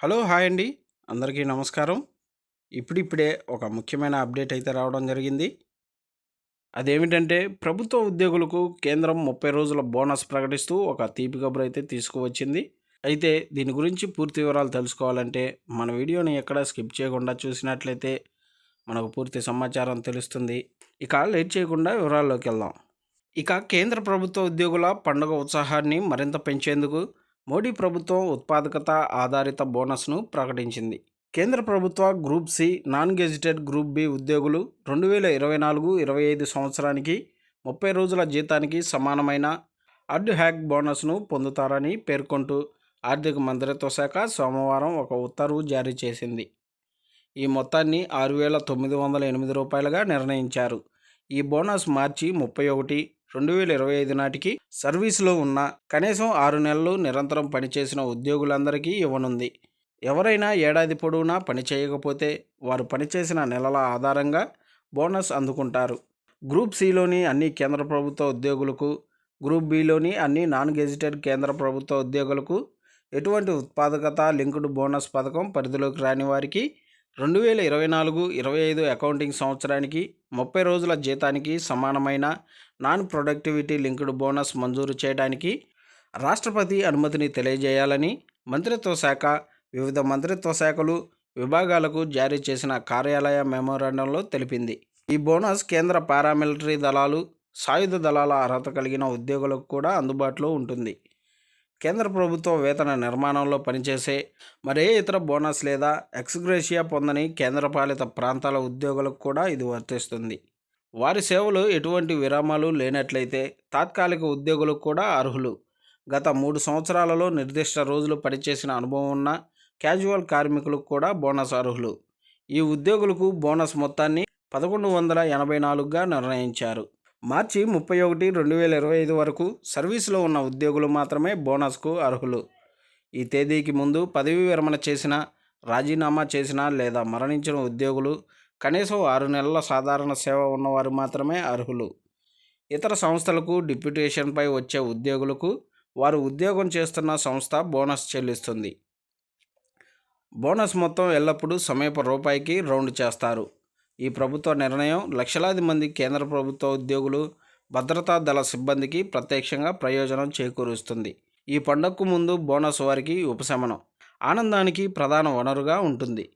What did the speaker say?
Hello hi అండి. అందరికీ నమస్కారం. ఇప్పుడిప్పుడే ఒక ముఖ్యమైన అప్డేట్ అయితే రావడం జరిగింది. అదేమిటంటే ప్రభుత్వ ఉద్యోగులకు కేంద్రం ముప్పై రోజుల బోనస్ ప్రకటిస్తూ ఒక తీపి కబురు అయితే తీసుకువచ్చింది. అయితే దీని గురించి పూర్తి వివరాలు తెలుసుకోవాలంటే మన వీడియోని ఎక్కడ స్కిప్ చేయకుండా చూసినట్లయితే మనకు పూర్తి సమాచారం తెలుస్తుంది. ఇక లేట్ చేయకుండా వివరాల్లోకి వెళ్దాం. ఇక కేంద్ర ప్రభుత్వ ఉద్యోగుల పండుగ ఉత్సాహాన్ని మరింత పెంచేందుకు మోడీ ప్రభుత్వం ఉత్పాదకత ఆధారిత బోనస్ను ప్రకటించింది. కేంద్ర ప్రభుత్వ group C non gazetted group B ఉద్యోగులు రెండు వేల ఇరవై నాలుగు ఇరవై ఐదు సంవత్సరానికి ముప్పై రోజుల జీతానికి సమానమైన అడ్ హ్యాక్ బోనస్ను పొందుతారని పేర్కొంటూ ఆర్థిక మంత్రిత్వ శాఖ సోమవారం ఒక ఉత్తర్వు జారీ చేసింది. ఈ మొత్తాన్ని ఆరు వేల తొమ్మిది వందల ఎనిమిది రూపాయలుగా నిర్ణయించారు. ఈ బోనస్ మార్చి ముప్పై ఒకటి రెండు వేల ఇరవై ఐదు నాటికి సర్వీసులో ఉన్న కనీసం ఆరు నెలలు నిరంతరం పనిచేసిన ఉద్యోగులందరికీ ఇవ్వనుంది. ఎవరైనా ఏడాది పొడవునా పని చేయకపోతే వారు పనిచేసిన నెలల ఆధారంగా బోనస్ అందుకుంటారు. గ్రూప్ సిలోని అన్ని కేంద్ర ప్రభుత్వ ఉద్యోగులకు గ్రూప్ బిలోని అన్ని నాన్ గెజిటెడ్ కేంద్ర ప్రభుత్వ ఉద్యోగులకు ఎటువంటి ఉత్పాదకత లింక్డ్ బోనస్ పథకం పరిధిలోకి రాని వారికి రెండు వేల ఇరవై నాలుగు ఇరవై ఐదు అకౌంటింగ్ సంవత్సరానికి ముప్పై రోజుల జీతానికి సమానమైన నాన్ ప్రొడక్టివిటీ లింక్డ్ బోనస్ మంజూరు చేయడానికి రాష్ట్రపతి అనుమతిని తెలియజేయాలని మంత్రిత్వ శాఖ వివిధ మంత్రిత్వ శాఖలు విభాగాలకు జారీ చేసిన కార్యాలయ మెమోరాండంలో తెలిపింది. ఈ బోనస్ కేంద్ర పారామిలిటరీ దళాలు సాయుధ దళాల అర్హత కలిగిన ఉద్యోగులకు కూడా అందుబాటులో ఉంటుంది. కేంద్ర ప్రభుత్వ వేతన నిర్మాణంలో పనిచేసే మరే ఇతర బోనస్ లేదా ఎక్స్గ్రేషియా పొందని కేంద్రపాలిత ప్రాంతాల ఉద్యోగులకు కూడా ఇది వర్తిస్తుంది. వారి సేవలు ఎటువంటి విరామాలు లేనట్లయితే తాత్కాలిక ఉద్యోగులకు కూడా అర్హులు. గత మూడు సంవత్సరాలలో నిర్దిష్ట రోజులు పనిచేసిన అనుభవం ఉన్న క్యాజువల్ కార్మికులకు కూడా బోనస్ అర్హులు. ఈ ఉద్యోగులకు బోనస్ మొత్తాన్ని పదకొండు వందల ఎనభై నాలుగుగా నిర్ణయించారు. మార్చి ముప్పై ఒకటి రెండు వేల ఇరవై ఐదు వరకు సర్వీసులో ఉన్న ఉద్యోగులు మాత్రమే బోనస్కు అర్హులు. ఈ తేదీకి ముందు పదవీ విరమణ చేసిన రాజీనామా చేసిన లేదా మరణించిన ఉద్యోగులు కనీసం ఆరు నెలల సాధారణ సేవ ఉన్నవారు మాత్రమే అర్హులు. ఇతర సంస్థలకు డిప్యూటేషన్పై వచ్చే ఉద్యోగులకు వారు ఉద్యోగం చేస్తున్న సంస్థ బోనస్ చెల్లిస్తుంది. బోనస్ మొత్తం ఎల్లప్పుడూ సమీప రూపాయికి రౌండ్ చేస్తారు. ఈ ప్రభుత్వ నిర్ణయం లక్షలాది మంది కేంద్ర ప్రభుత్వ ఉద్యోగులు భద్రతా దళ సిబ్బందికి ప్రత్యక్షంగా ప్రయోజనం చేకూరుస్తుంది. ఈ పండగకు ముందు బోనస్ వారికి ఉపశమనం. ఆనందానికి ప్రధాన వనరుగా ఉంటుంది.